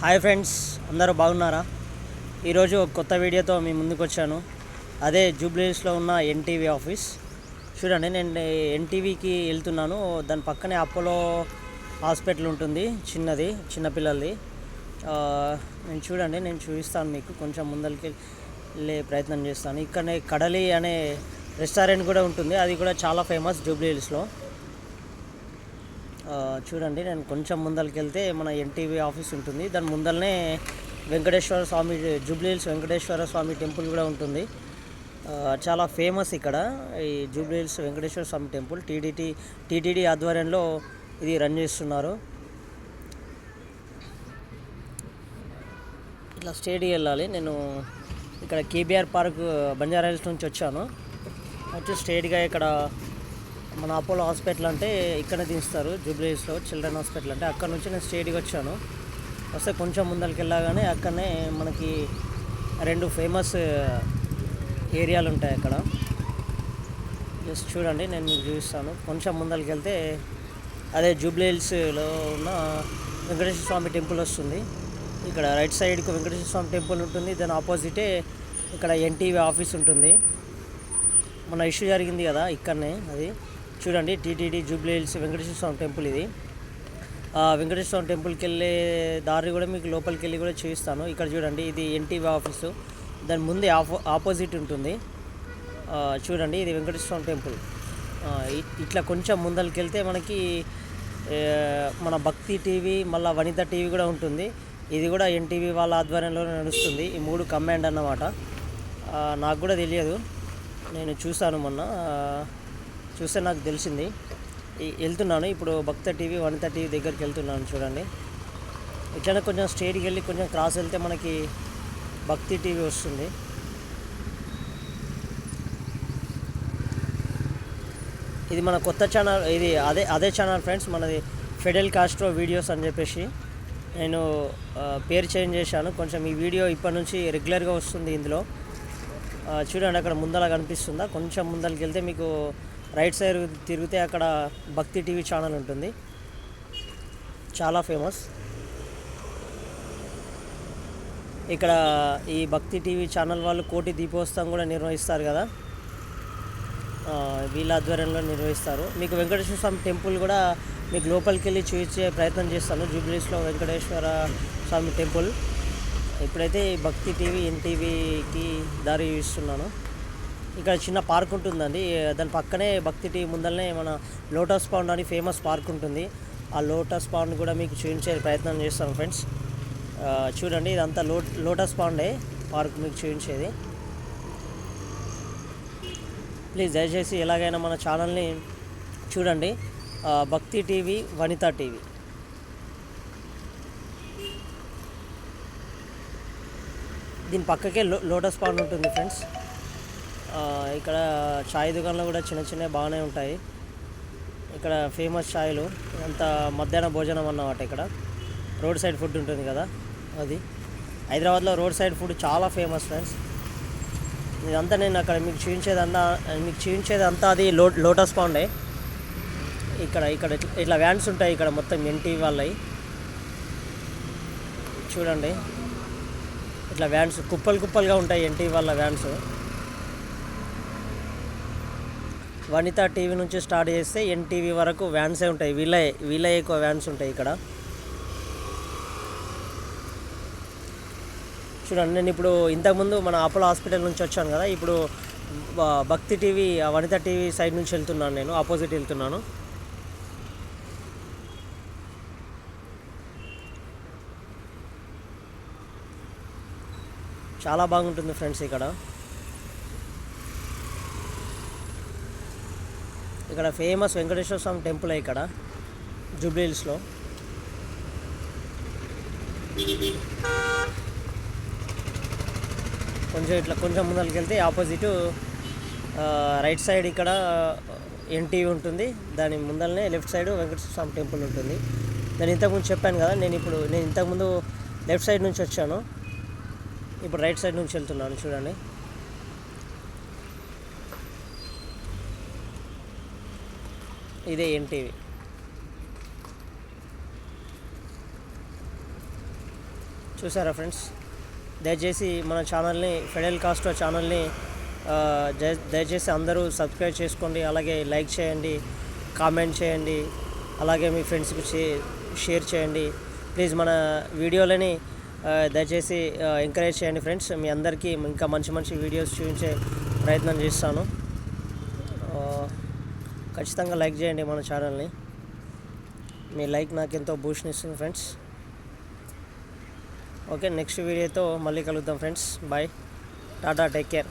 Hi friends అందరూ బాగున్నారా? ఈరోజు ఒక కొత్త వీడియోతో మీ ముందుకు వచ్చాను. అదే జూబ్లీస్లో ఉన్న ఎన్టీవీ ఆఫీస్. చూడండి నేను ఎన్టీవీకి వెళ్తున్నాను. దాని పక్కనే అపోలో హాస్పిటల్ ఉంటుంది చిన్నది చిన్నపిల్లలది నేను చూడండి నేను చూపిస్తాను మీకు. కొంచెం ముందరికి వెళ్ళే ప్రయత్నం చేస్తాను. ఇక్కడనే కడలి అనే రెస్టారెంట్ కూడా ఉంటుంది. అది కూడా చాలా ఫేమస్ జూబ్లీ హిల్స్లో చూడండి నేను కొంచెం ముందరికి వెళ్తే మన ఎన్టీవీ ఆఫీస్ ఉంటుంది. దాని ముందరనే వెంకటేశ్వర స్వామి జూబ్లీహిల్స్ వెంకటేశ్వర స్వామి టెంపుల్ కూడా ఉంటుంది. చాలా ఫేమస్ ఇక్కడ. ఈ Jubilee Hills Venkateswara Swamy temple TDT TTD ఆధ్వర్యంలో ఇది రన్ చేస్తున్నారు. ఇట్లా స్టేడియం వెళ్ళాలి. నేను ఇక్కడ కేబీఆర్ పార్క్ బంజారా హిల్స్ నుంచి వచ్చాను. వచ్చి స్ట్రేట్గా ఇక్కడ మన అపోలో హాస్పిటల్ అంటే ఇక్కడనే దించుతారు జూబ్లీస్లో చిల్డ్రన్ హాస్పిటల్ అంటే అక్కడ నుంచి నేను స్టేట్కి వచ్చాను. వస్తే కొంచెం ముందరికి వెళ్ళగానే అక్కడనే మనకి రెండు ఫేమస్ ఏరియాలు ఉంటాయి అక్కడ. జస్ట్ చూడండి నేను మీకు చూపిస్తాను. కొంచెం ముందరికి వెళ్తే అదే జూబ్లీ హిల్స్లో ఉన్న వెంకటేశ్వర స్వామి టెంపుల్ వస్తుంది. ఇక్కడ రైట్ సైడ్కి వెంకటేశ్వర స్వామి టెంపుల్ ఉంటుంది దాని ఆపోజిటే ఇక్కడ ఎన్టీవీ ఆఫీస్ ఉంటుంది. మన ఇష్యూ జరిగింది కదా ఇక్కడనే అది. చూడండి టీటీడీ జూబ్లీ హిల్స్ వెంకటేశ్వర స్వామి టెంపుల్ ఇది. వెంకటేశ్వర స్వామి టెంపుల్కి వెళ్ళే దారి కూడా మీకు లోపలికి వెళ్ళి కూడా చూపిస్తాను. ఇక్కడ చూడండి ఇది ఎన్టీవీ ఆఫీసు. దాని ముందే ఆపో ఆపోజిట్ ఉంటుంది. చూడండి ఇది వెంకటేశ్వర స్వామి టెంపుల్. ఇట్లా కొంచెం ముందరికి వెళ్తే మనకి మన భక్తి టీవీ మళ్ళీ వనిత టీవీ కూడా ఉంటుంది. ఇది కూడా ఎన్టీవీ వాళ్ళ ఆధ్వర్యంలో నడుస్తుంది. ఈ మూడు కమాండ్ అన్నమాట. నాకు కూడా తెలియదు. నేను చూశాను మొన్న. చూస్తే నాకు తెలిసింది. వెళ్తున్నాను. ఇప్పుడు భక్త టీవీ వన్ థర్టీ దగ్గరికి వెళ్తున్నాను చూడండి. ఇట్లనే కొంచెం స్టేట్కి వెళ్ళి కొంచెం క్రాస్ వెళ్తే మనకి భక్తి టీవీ వస్తుంది. ఇది మన కొత్త ఛానల్ ఇది అదే అదే ఛానల్ ఫ్రెండ్స్ మనది ఫెడెల్ కాస్ట్రో వీడియోస్ అని చెప్పేసి నేను పేరు చేంజ్ చేశాను. కొంచెం ఈ వీడియో ఇప్పటి నుంచి రెగ్యులర్గా వస్తుంది ఇందులో. చూడండి అక్కడ ముందర కనిపిస్తుందా? కొంచెం ముందరికి వెళ్తే మీకు రైట్ సైడ్ తిరిగితే అక్కడ భక్తి టీవీ ఛానల్ ఉంటుంది. చాలా ఫేమస్. ఇక్కడ ఈ భక్తి టీవీ ఛానల్ వాళ్ళు కోటి దీపోత్సవం కూడా నిర్వహిస్తారు కదా. వీళ్ళ ఆధ్వర్యంలో నిర్వహిస్తారు. మీకు వెంకటేశ్వర స్వామి టెంపుల్ కూడా మీకు లోపలికి వెళ్ళి చూపించే ప్రయత్నం చేస్తాను. జూబ్లీస్లో వెంకటేశ్వర స్వామి టెంపుల్. ఇప్పుడైతే భక్తి టీవీ ఎన్టీవీకి దారి చూపిస్తున్నాను. ఇక్కడ చిన్న పార్క్ ఉంటుందండి. దాని పక్కనే భక్తి టీవీ ముందరనే మన లోటస్ పౌండ్ అని ఫేమస్ పార్క్ ఉంటుంది. ఆ లోటస్ పౌండ్ కూడా మీకు చూపించే ప్రయత్నం చేస్తాను ఫ్రెండ్స్. చూడండి ఇదంతా లో లోటస్ పౌండే పార్క్ మీకు చూపించేది. ప్లీజ్ దయచేసి ఎలాగైనా మన ఛానల్ని చూడండి. భక్తి టీవీ వనిత టీవీ. దీని పక్కకే లో లోటస్ పాండ్ ఉంటుంది ఫ్రెండ్స్. ఇక్కడ చాయ్ దుకాణంలో కూడా చిన్న చిన్నవి బాగానే ఉంటాయి. ఇక్కడ ఫేమస్ ఛాయ్లు అంతా మధ్యాహ్న భోజనం అన్నమాట ఇక్కడ. రోడ్ సైడ్ ఫుడ్ ఉంటుంది కదా అది. హైదరాబాద్లో రోడ్ సైడ్ ఫుడ్ చాలా ఫేమస్ ఫ్రెండ్స్. ఇదంతా నేను అక్కడ మీకు చూపించేదంతా మీకు చూపించేది అంతా అది లో లోటస్ పాండే. ఇక్కడ ఇక్కడ ఇట్లా- ఇట్లా వ్యాన్స్ ఉంటాయి ఇక్కడ మొత్తం ఎన్టీ వాళ్ళవి. చూడండి. ఇట్లా వ్యాన్స్ కుప్పలు కుప్పలుగా ఉంటాయి ఎన్టీ వాళ్ళ వ్యాన్స్. వనిత టీవీ నుంచి స్టార్ట్ చేస్తే ఎన్టీవీ వరకు వ్యాన్సే ఉంటాయి. విలయ్ విలయ్ ఎక్కువ వ్యాన్స్ ఉంటాయి ఇక్కడ. చూడండి నేను ఇప్పుడు ఇంతకుముందు మన అపోలో హాస్పిటల్ నుంచి వచ్చాను కదా ఇప్పుడు భక్తి టీవీ ఆ వనిత టీవీ సైడ్ నుంచి వెళ్తున్నాను నేను ఆపోజిట్ వెళ్తున్నాను. చాలా బాగుంటుంది ఫ్రెండ్స్ ఇక్కడ. ఇక్కడ ఫేమస్ వెంకటేశ్వర స్వామి టెంపుల్ ఇక్కడ జూబ్లీహిల్స్లో. కొంచెం ఇట్లా కొంచెం ముందరికి వెళ్తే ఆపోజిట్ రైట్ సైడ్ ఇక్కడ ఎన్టీవీ ఉంటుంది. దాని ముందరనే left side Venkateswara Swamy temple ఉంటుంది. నేను ఇంతకుముందు చెప్పాను కదా నేను ఇప్పుడు నేను ఇంతకుముందు లెఫ్ట్ సైడ్ నుంచి వచ్చాను. ఇప్పుడు రైట్ సైడ్ నుంచి వెళ్తున్నాను చూడండి. ఇదే ఎన్టీవీ. చూసారా ఫ్రెండ్స్? దయచేసి మన ఛానల్ని ఫెడల్ కాస్టో ఛానల్ని దయచేసి అందరూ సబ్స్క్రైబ్ చేసుకోండి అలాగే లైక్ చేయండి కామెంట్ చేయండి అలాగే మీ ఫ్రెండ్స్కి షేర్ చేయండి. ప్లీజ్ మన వీడియోలని దయచేసి ఎంకరేజ్ చేయండి ఫ్రెండ్స్. మీ అందరికీ ఇంకా మంచి మంచి వీడియోస్ చూపించే ప్రయత్నం చేస్తాను. ఖచ్చితంగా లైక్ చేయండి మన ఛానల్ని. మీ లైక్ నాకు ఎంతో బూస్ట్ని ఇస్తుంది ఫ్రెండ్స్. ఓకే నెక్స్ట్ వీడియోతో మళ్ళీ కలుద్దాం friends. Bye. Tata take care.